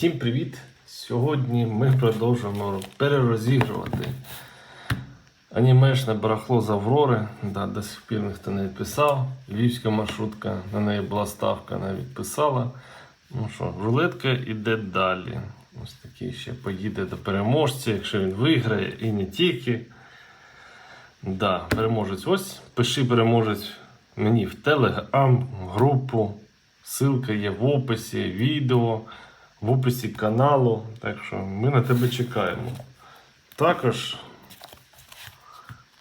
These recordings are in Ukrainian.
Всім привіт! Сьогодні ми продовжуємо перерозігрувати анімешне барахло з Аврори. Да, до сих пір ніхто не відписав. Львівська маршрутка, на неї була ставка, навіть писала. Ну що, рулетка йде далі. Ось такий ще поїде до переможця, якщо він виграє і не тільки. Да, переможець. Ось пиши переможець мені в телеграм, групу. Ссылка є в описі, відео, в описі каналу. Так що ми на тебе чекаємо. Також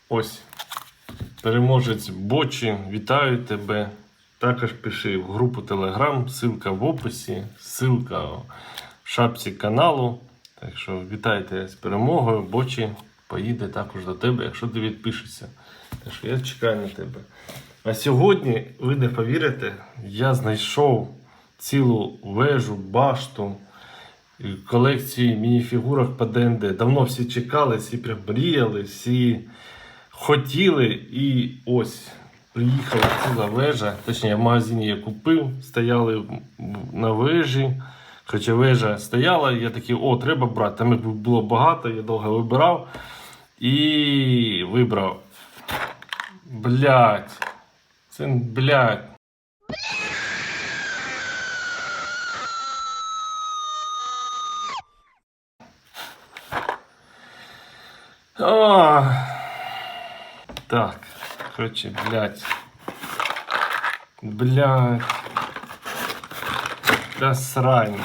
ось переможець Бочі. Вітаю тебе. Також пиши в групу Telegram, ссылка в описі, ссылка в шапці каналу. Так що вітайте з перемогою. Бочі поїде також до тебе, якщо ти відпишешся. Так що я чекаю на тебе. А сьогодні, ви не повірите, я знайшов цілу вежу, башту колекції мініфігурок по ДНД. Давно всі чекали, всі прям мріяли, всі хотіли. І ось приїхала ціла вежа. Точніше, в магазині я купив, стояли на вежі. Хоча вежа стояла, я такий, о, треба брати. Там їх було багато, я довго вибирав. І вибрав. Блять. Це, блядь. А, так, короче, блядь. Блядь. Да срань.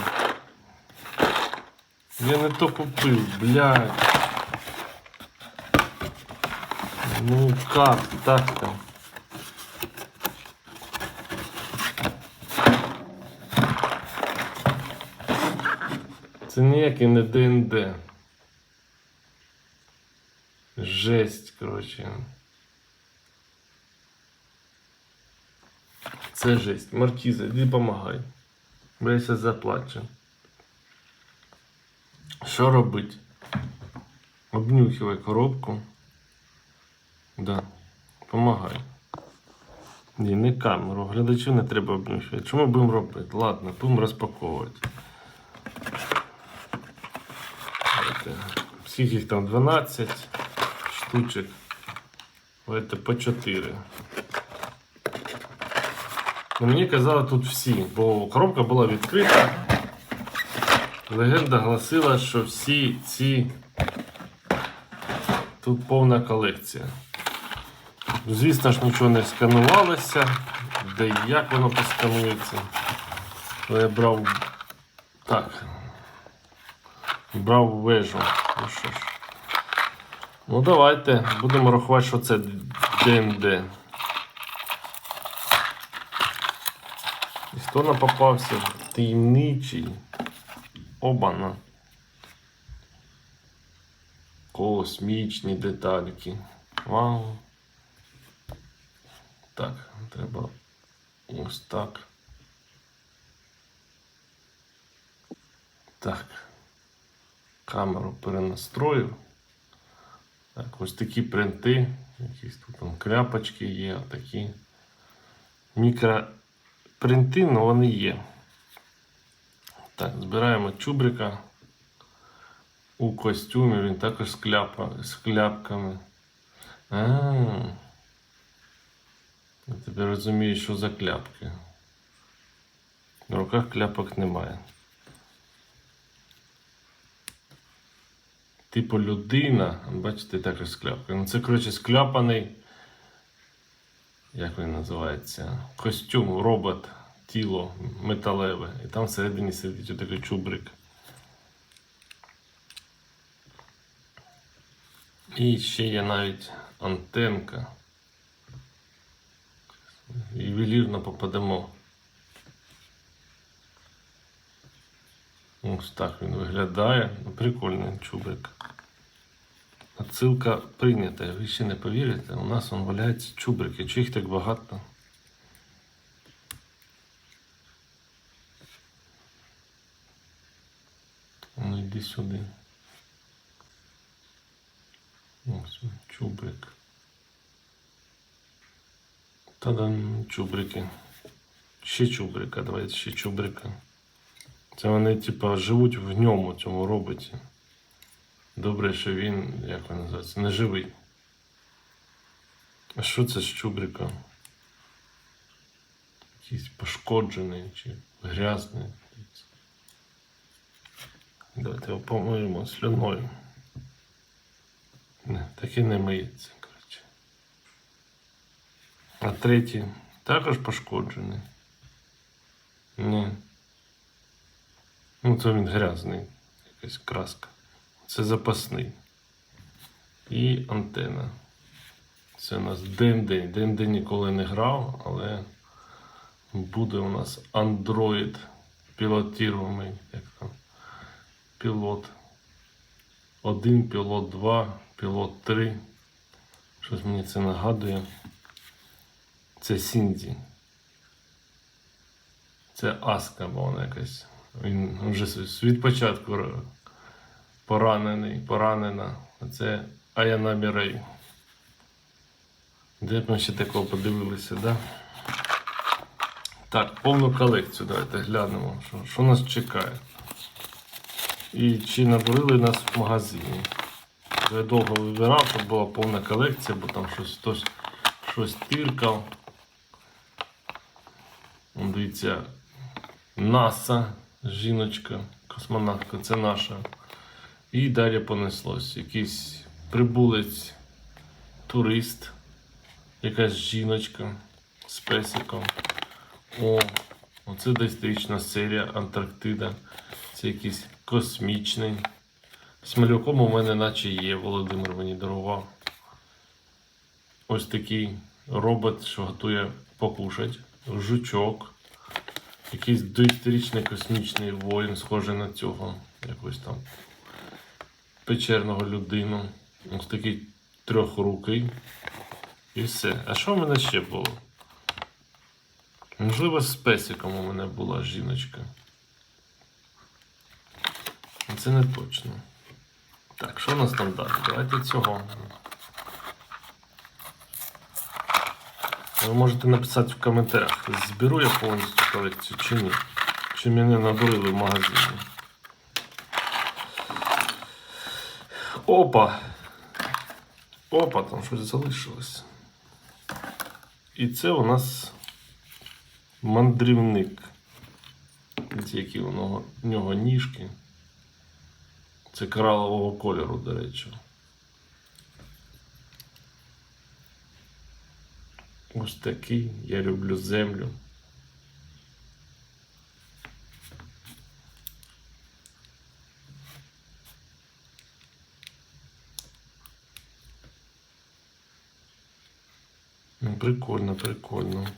Я не то купив, блядь. Ну как так-то? Це ніяке не ДНД. Жесть, коротше. Це жесть. Маркіза, іди помагай. Бо заплачу. Що робить? Обнюхивай коробку. Да. Помагай. Ні, не камеру. Глядачу не треба обнюхувати. Що ми будемо робити? Ладно, будемо розпаковувати. Скільки їх там? 12 штучок. Давайте по 4. Ну, мені казали тут всі, бо коробка була відкрита. Легенда гласила, що всі ці тут повна колекція. Звісно ж, нічого не сканувалося. Де і як воно посканується. То я брав так. Брав вежу. Ну що ж. Ну давайте будемо рахувати, що це ДНД. І хто нам попався? Таємничий. Обана. Космічні детальки. Вау. Так, треба ось так. Так. Камеру перенастроїв. Так, ось такі принти. Якісь тут там кляпочки є, такі мікропринти, але вони є. Так, збираємо чубрика у костюмі, він також з, кляпа, з кляпками. А, я тепер розумію, що за кляпки. В руках кляпок немає. Типу людина, бачите, також з кляпкою. Ну це, коротше, скляпаний. Як він називається? Костюм, робот, тіло металеве. І там всередині сидить отакий чубрик. І ще є навіть антенка. Ювелірно попадемо. Ось так він виглядає. Ну, Прикольний чубрик. Отсилка прийнята. Ви ще не повірите, у нас вон валяються чубрики. Чи їх так багато? Ну йди сюди. Ось чубрик. Та-дам, чубрики. Ще чубрика, давайте ще чубрика. Це вони, типа, живуть в ньому, цьому роботі. Добре, що він, як він називається, не живий. А що це з чубриком? Якийсь пошкоджений чи грязний. Давайте його помиємо слюною. Не, таки не миється, коротше. А третій також пошкоджений. Ні. Ну, це він грязний, якась краска. Це запасний. І антена. Це у нас ДНД. ДНД ніколи не грав, але буде у нас Android пілотіруємий, як там, пілот. Один, пілот 2, пілот 3. Щось мені це нагадує. Це Сінді. Це Аска, бо вона якась. Він вже від початку поранений, поранена. Це Аяна Мірей. Де б ми ще такого подивилися, да? Так, повну колекцію давайте глянемо, що, що нас чекає. І чи наборили нас в магазині. Я довго вибирав, щоб була повна колекція, бо там щось хтось щось тиркав. Дивіться, НАСА, жіночка, космонавтка, це наша. І далі понеслось. Якийсь прибулець, турист, якась жіночка з песиком. О, оце доісторична серія Антарктида. Це якийсь космічний. З малюком у мене наче є, Володимир мені дарував. Ось такий робот, що готує покушать. Жучок. Якийсь доісторичний космічний воїн, схожий на цього. Якось там печерного людину. Ось такий трьохрукий. І все. А що в мене ще було? Можливо, з песиком у мене була жіночка. Це не точно. Так, що у нас там далі? Давайте цього. Ви можете написати в коментарях, зберу я повністю колекцію чи ні. Чи мене надурили в магазині. Опа! Опа, там щось залишилось. І це у нас мандрівник. Які у нього, у нього ніжки. Це коралового кольору, до речі. Ось такий. Я люблю землю. Ну, прикольно, прикольно.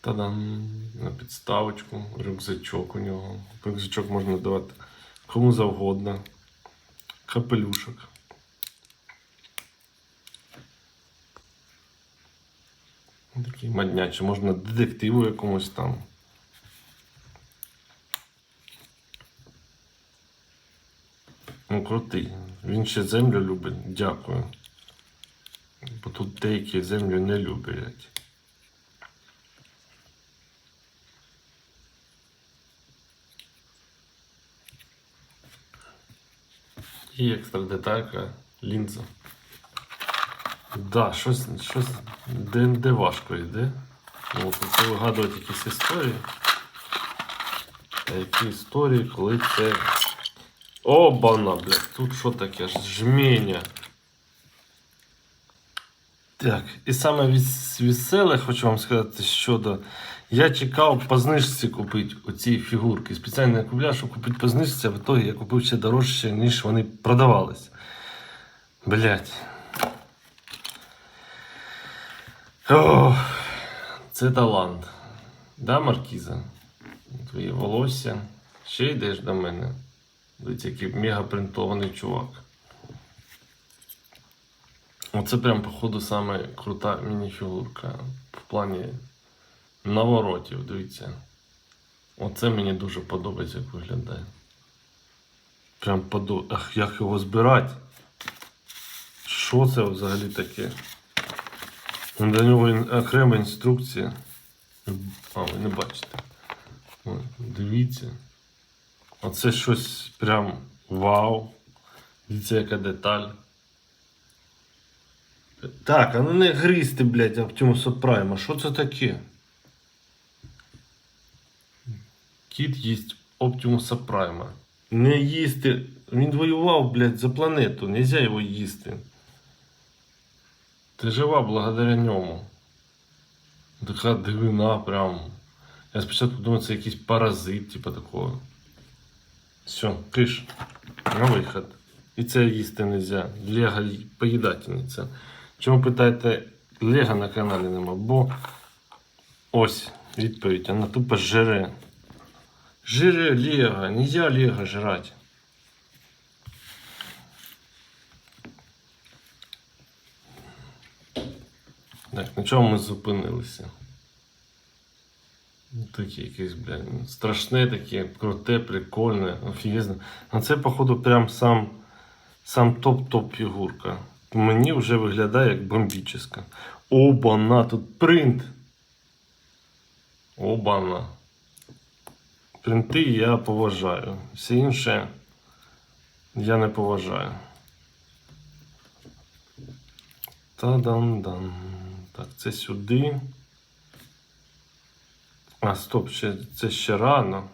Та-дам! На підставочку, рюкзачок у нього. Рюкзачок можна давати кому завгодно. Капелюшок. Такий моднячий, можна детективу якомусь там. Ну, крутий. Він ще землю любить. Дякую. Бо тут деякі землю не люблять. І екстра деталька, лінза. Да, щось, щось де важко йде. Це вигадувати якісь історії. А які історії, коли це. Обана, блядь, тут що таке? Ж- Жменя. Так, і саме веселе хочу вам сказати щодо. Я чекав по знижці купити оці фігурки. Спеціально не купляв, щоб купити по знижці, а в ітогі я купив ще дорожче, ніж вони продавались. Блять. Ох, це талант. Да, Маркіза? Твоє волосся. Ще йдеш до мене. Дивіться, який мегапринтований чувак. Оце прям, походу, саме крута мініфігурка в плані наворотів, дивіться. Оце мені дуже подобається, як виглядає. Прям подобається. Ах, як його збирати? Що це взагалі таке? До нього окрема інструкція. А, ви не бачите. Ой, дивіться. Оце щось прям вау. Дивіться, яка деталь. Так, а ну не гризти, блядь, Optimus Prime. Що це таке? Кіт їсть Оптимуса Прайма. Не їсти. Він воював, блядь, за планету. Нельзя його їсти. Ти жива благодаря ньому. Така дивина прям. Я спочатку думав, це якийсь паразит, типа такого. Все, киш. На виход. І це їсти нельзя. Лего поїдательниця. Чому питаєте, Лего на каналі нема? Бо ось відповідь, вона тупо жире. Жире Лего, нельзя Лего жрать. Так, на чому ми зупинилися? Ну, Таке якесь, блядь, страшне таке, круте, прикольне, офігезне. А це, походу, прям сам, сам топ-топ фігурка. Мені вже виглядає як бомбічна. Обана, тут принт. Обана. Принти я поважаю. Все інше я не поважаю. Та-дам-дам. Так, це сюди. А, стоп, ще, це ще рано.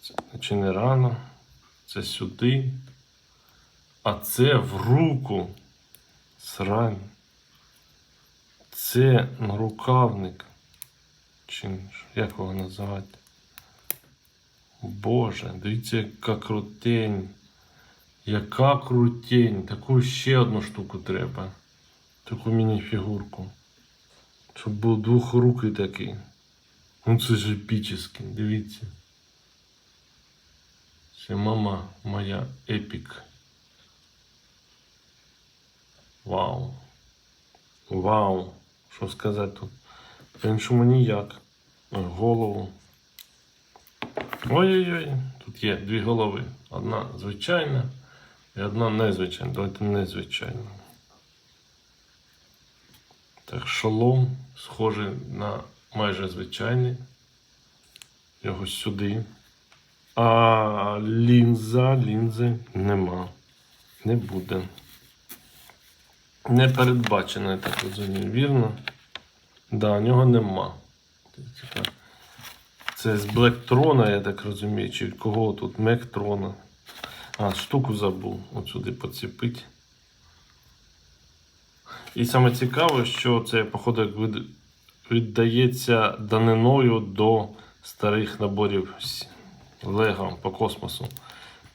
Це, чи не рано? Це сюди. А це в руку. Срань. Це рукавник. Чи як його називати? Боже, дивіться, яка крутень. Яка крутень. Таку ще одну штуку треба. Таку міні-фігурку. Щоб був двохрукий такий. Ну це ж епічний, дивіться. Це мама моя епік. Вау. Вау. Що сказати тут? По-іншому ніяк. Голову. Ой-ой-ой, тут є дві голови. Одна звичайна і одна незвичайна. Давайте незвичайну. Так, шолом схожий на майже звичайний. Його сюди. А лінза, лінзи нема. Не буде. Не передбачено, я так розумію, вірно? Да, нього нема. Це з Блектрона, я так розумію, чи кого тут Мектрона. А, штуку забув. От сюди поціпить. І саме цікаве, що це, походу, як від- віддається даниною до старих наборів Лего по космосу.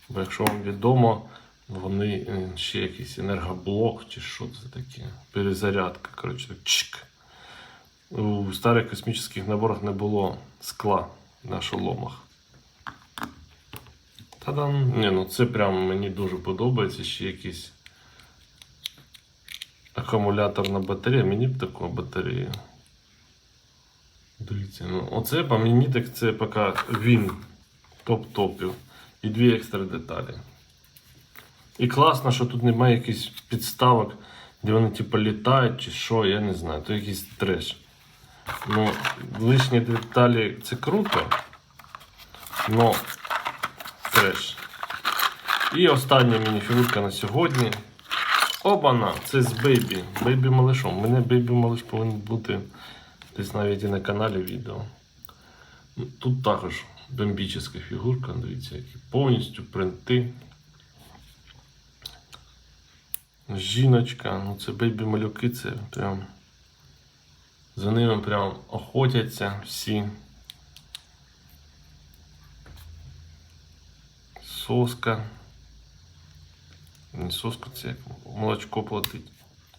Бо якщо вам відомо, вони е, ще якийсь енергоблок чи що це таке. Перезарядка. Коротше, чик. У старих космічних наборах не було скла на шоломах. Та-дам! Ні, ну це прям мені дуже подобається. Ще якийсь акумуляторна батарея. Мені б таку батарею. Дивіться, ну оце по мені так це поки він топ-топів. І дві екстра деталі. І класно, що тут немає якихось підставок, де вони типу літають чи що, я не знаю. То якийсь треш. Ну, лишні деталі це круто. Но треш. І остання мініфігурка на сьогодні. Обана! Це з Бейбі. Бейбі малишом. У мене Бейбі малиш повинен бути десь навіть і на каналі відео. Тут також бомбічна фігурка, дивіться, які повністю принти. Жіночка, ну це бейбі малюки, це прям. За ними прям охотяться всі. Соска. Не соска, це молочко платить.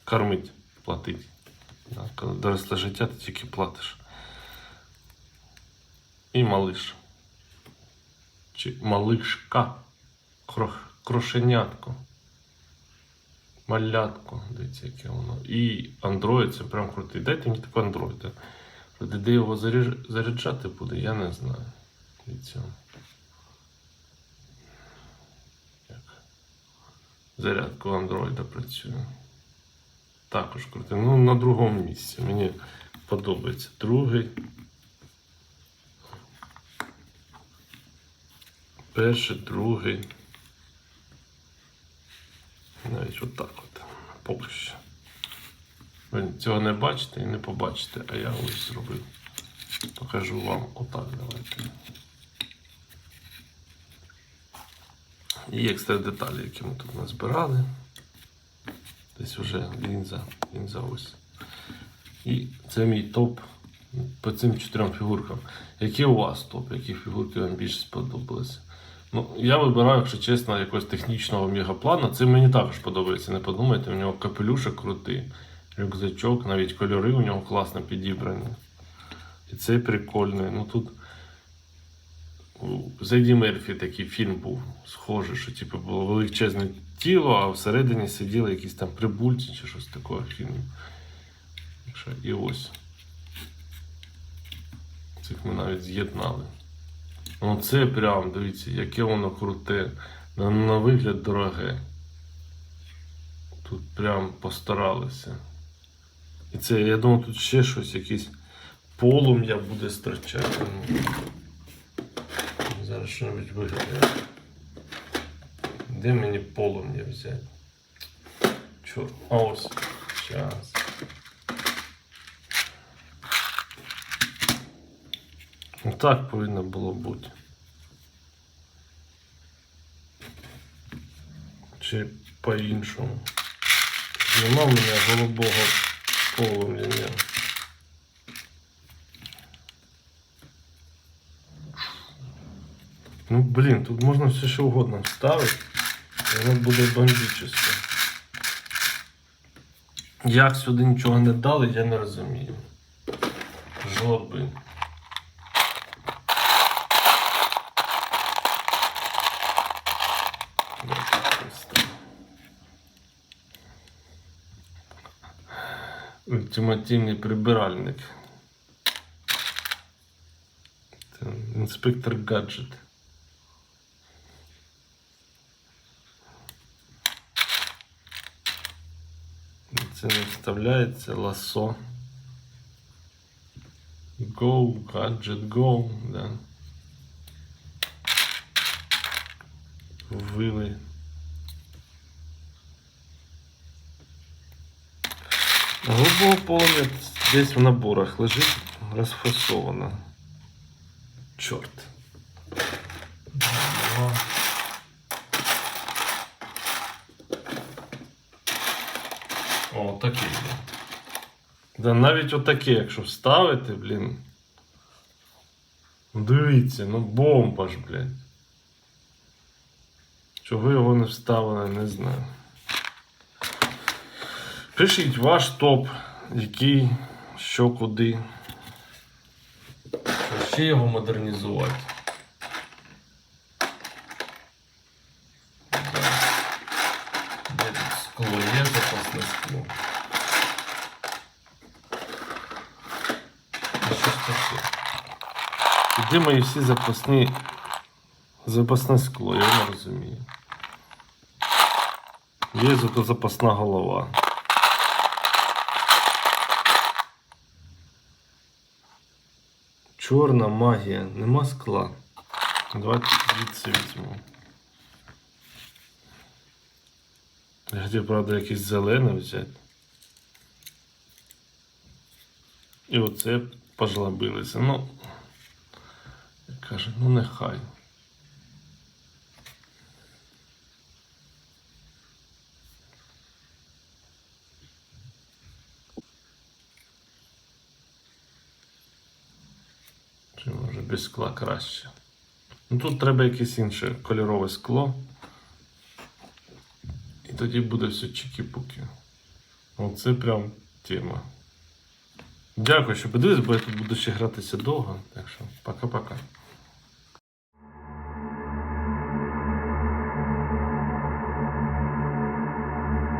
Кормить, платить. Коли доросле життя, ти тільки платиш. І малиш. Чи малишка. Крошенятко. Малятко, дивіться, яке воно. І Android це прям крутий. Дайте мені таку Android. Де його заряджати буде, я не знаю. Дивіться. Як зарядка у Android працює. Також крутий. Ну, на другому місці. Мені сподобається. Другий. Перший, другий. Навіть отак от. Поки що. Ви цього не бачите і не побачите, а я ось зробив. Покажу вам отак давайте. І екстра деталі, які ми тут назбирали. Десь вже лінза, лінза ось. І це мій топ по цим чотирьом фігуркам. Які у вас топ? Які фігурки вам більше сподобалися? Ну, я вибираю, якщо чесно, якогось технічного мегаплана. Це мені також подобається, не подумайте, у нього капелюшок крутий, рюкзачок, навіть кольори у нього класно підібрані. І цей прикольний. Ну тут у Зайді Мерфі такий фільм був схожий, що типу, було величезне тіло, а всередині сиділи якісь там прибульці чи щось такого фільму. І ось. Цих ми навіть з'єднали. Ну це прям, дивіться, яке воно круте. На, на вигляд дороге. Тут прям постаралися. І це, я думаю, тут ще щось, якийсь полум'я буде стирчати. Зараз що-небудь вигадаю. Де мені полум'я взяти? Чорт, а ось. Ну, Так повинно було бути. Чи по-іншому. Нема в мене голубого полум'я. Блін, тут можна все що угодно вставити. Воно буде бомбічне. Як сюди нічого не дали, я не розумію. Жлоби. Ультимативний прибиральник. Інспектор гаджет. Вставляється ласо. Go, gadget, go, да. Вили. Голубого полум'я десь в наборах лежить розфасовано. Чорт. О, такий. блін. Да навіть отаке, якщо вставити, блін. Ну, Дивіться, ну бомба ж, блядь. Чого його не вставили, не знаю. Пишіть ваш топ, який, що куди. Ще його модернізувати. Де тут скло є запасне скло. А що ж таке? Де мої всі запасні запасне скло, я не розумію. Є зато запасна голова. Чорна магія, нема скла. Давайте звідси візьмемо. Я хотів, правда, якийсь зелений взяти. І оце пожлобилися. Ну, як каже, ну нехай. Чи може без скла краще? Ну тут треба якесь інше кольорове скло. І тоді буде все чики-пуки. Оце прям тема. Дякую, що подивились, бо я тут буду ще гратися довго. Так що пока-пока.